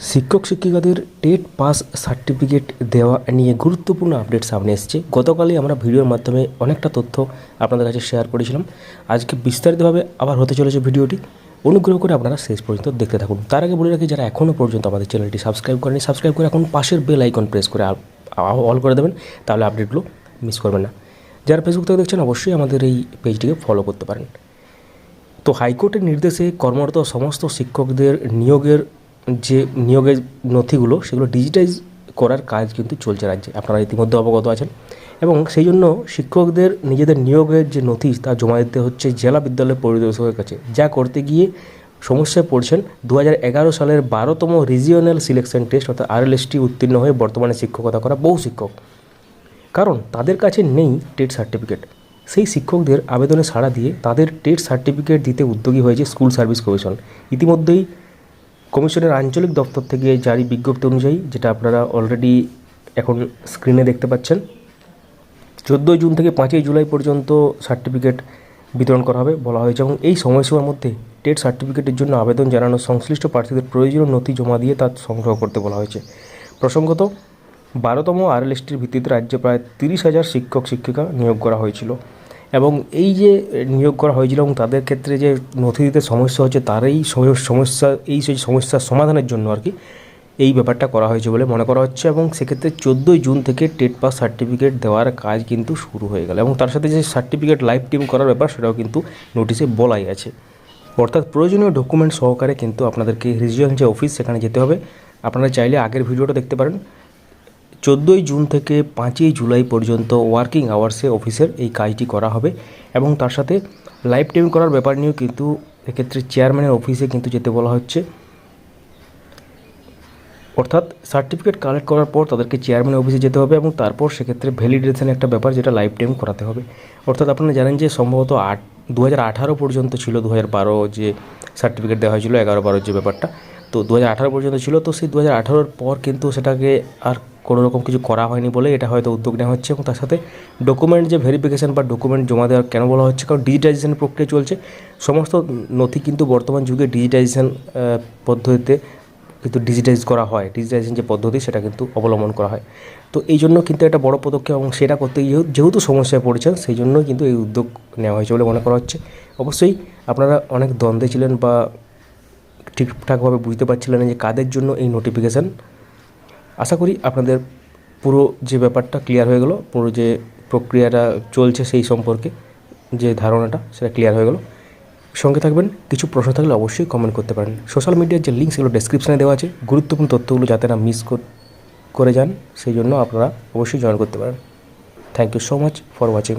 শিক্ষক শিক্ষিকাদের TET pass certificate দেওয়া নিয়ে গুরুত্বপূর্ণ আপডেট সামনে এসেছে। গতকালই আমরা ভিডিওর মাধ্যমে অনেকটা তথ্য আপনাদের কাছে শেয়ার করেছিলাম। আজকে বিস্তারিতভাবে আবার হতে চলেছে ভিডিওটি। অনুগ্রহ করে আপনারা শেষ পর্যন্ত দেখতে থাকুন। তার আগে বলে রাখি, যারা এখনও পর্যন্ত আমাদের চ্যানেলটি সাবস্ক্রাইব করেনি সাবস্ক্রাইব করে এখন পাশের বেল আইকন প্রেস করে অল করে দেবেন, তাহলে আপডেটগুলো মিস করবেন না। যারা ফেসবুক থেকে দেখছেন, অবশ্যই আমাদের এই পেজটিকে ফলো করতে পারেন। তো হাইকোর্টের নির্দেশে কর্মরত সমস্ত শিক্ষকদের নিয়োগের যে নিয়োগের নথিগুলো সেগুলো ডিজিটাইজ করার কাজ কিন্তু চলছে রাজ্যে। আপনারা ইতিমধ্যে অবগত আছেন। এবং সেই জন্য শিক্ষকদের নিজেদের নিয়োগের যে নথি তা জমা দিতে হচ্ছে জেলা বিদ্যালয় পরিদর্শকের কাছে। যা করতে গিয়ে সমস্যায় পড়ছেন দু সালের বারোতম রিজিওনাল সিলেকশন টেস্ট অর্থাৎ আরএলএসটি উত্তীর্ণ হয়ে বর্তমানে শিক্ষকতা করা বহু শিক্ষক। কারণ তাদের কাছে নেই টেট সার্টিফিকেট সেই শিক্ষকদের আবেদনে সাড়া দিয়ে তাদের টেট সার্টিফিকেট দিতে উদ্যোগী হয়েছে স্কুল সার্ভিস কমিশন ইতিমধ্যেই কমিশনের আঞ্চলিক দপ্তর থেকে জারি বিজ্ঞপ্তি অনুযায়ী, যেটা আপনারা অলরেডি এখন স্ক্রিনে দেখতে পাচ্ছেন, চোদ্দোই জুন থেকে পাঁচই জুলাই পর্যন্ত সার্টিফিকেট বিতরণ করা হবে বলা হয়েছে এবং এই সময়সীমার মধ্যে টেট সার্টিফিকেটের জন্য আবেদন জানানো সংশ্লিষ্ট প্রার্থীদের প্রয়োজনীয় নথি জমা দিয়ে তা সংগ্রহ করতে বলা হয়েছে। প্রসঙ্গত, বারোতম আরএলএসটির ভিত্তিতে রাজ্যে প্রায় তিরিশ হাজার শিক্ষক, শিক্ষিকা নিয়োগ করা হয়েছিল। এবং এই যে নিয়োগ করা হয়েছিল এবং তাদের ক্ষেত্রে যে নথি দিতে সমস্যা হচ্ছে, তারই সমস্যা, এই সেই সমস্যার সমাধানের জন্য আর কি এই ব্যাপারটা করা হয়েছে বলে মনে করা হচ্ছে এবং সেক্ষেত্রে চোদ্দোই জুন থেকে টেট পাস সার্টিফিকেট দেওয়ার কাজ কিন্তু শুরু হয়ে গেল এবং তার সাথে যে সার্টিফিকেট লাইভ টিম করার ব্যাপার সেটাও কিন্তু নোটিশে বলাই আছে। অর্থাৎ প্রয়োজনীয় ডকুমেন্ট সহকারে কিন্তু আপনাদেরকে রিজিয়ন যে অফিস সেখানে যেতে হবে। আপনারা চাইলে আগের ভিডিওটা দেখতে পারেন। চোদ্দোই জুন থেকে পাঁচই জুলাই পর্যন্ত ওয়ার্কিং আওয়ার্সে অফিসের এই কাজটি করা হবে এবং তার সাথে লাইভ টাইম করার ব্যাপার নিয়েও কিন্তু এক্ষেত্রে চেয়ারম্যানের অফিসে কিন্তু যেতে বলা হচ্ছে। অর্থাৎ সার্টিফিকেট কালেক্ট করার পর তাদেরকে চেয়ারম্যান অফিসে যেতে হবে এবং তারপর সেক্ষেত্রে ভ্যালিডেশন একটা ব্যাপার যেটা লাইফ টাইম করাতে হবে। অর্থাৎ আপনারা জানেন যে সম্ভবত আট দু আঠারো পর্যন্ত ছিল দু হাজার বারো যে সার্টিফিকেট দেওয়া হয়েছিল, এগারো বারোর যে ব্যাপারটা। তো দু হাজার আঠারো পর্যন্ত ছিল, তো সেই দু হাজার পর কিন্তু সেটাকে আর কোনো রকম কিছু করা হয়নি বলে এটা হয়তো উদ্যোগ নেওয়া হচ্ছে এবং তার সাথে ডকুমেন্ট যে ভেরিফিকেশান বা ডকুমেন্ট জমা দেওয়ার কেন বলা হচ্ছে? কারণ ডিজিটাইজেশনের প্রক্রিয়া চলছে। সমস্ত নথি কিন্তু বর্তমান যুগে ডিজিটাইজেশন পদ্ধতিতে কিন্তু ডিজিটাইজ করা হয়। ডিজিটাইজেশন যে পদ্ধতি সেটা কিন্তু অবলম্বন করা হয়। তো এই জন্য কিন্তু একটা বড় পদক্ষেপ এবং সেটা করতে যেহেতু সমস্যায় পড়েছেন, সেই জন্যই কিন্তু এই উদ্যোগ নেওয়া হয়েছে বলে মনে করা হচ্ছে। অবশ্যই আপনারা অনেক দ্বন্দ্বে ছিলেন বা ঠিকঠাকভাবে বুঝতে পারছিলেন যে কাদের জন্য এই নোটিফিকেশান আশা করি আপনাদের পুরো যে ব্যাপারটা ক্লিয়ার হয়ে গেলো, পুরো যে প্রক্রিয়াটা চলছে সেই সম্পর্কে যে ধারণাটা, সেটা ক্লিয়ার হয়ে গেলো। সঙ্গে থাকবেন, কিছু প্রশ্ন থাকলে অবশ্যই কমেন্ট করতে পারেন। সোশ্যাল মিডিয়ার যে লিঙ্ক সেগুলো ডেসক্রিপশানে দেওয়া আছে, গুরুত্বপূর্ণ তথ্যগুলো যাতে না মিস করে যান, সেই জন্য আপনারা অবশ্যই জয়েন করতে পারেন। Thank you so much for watching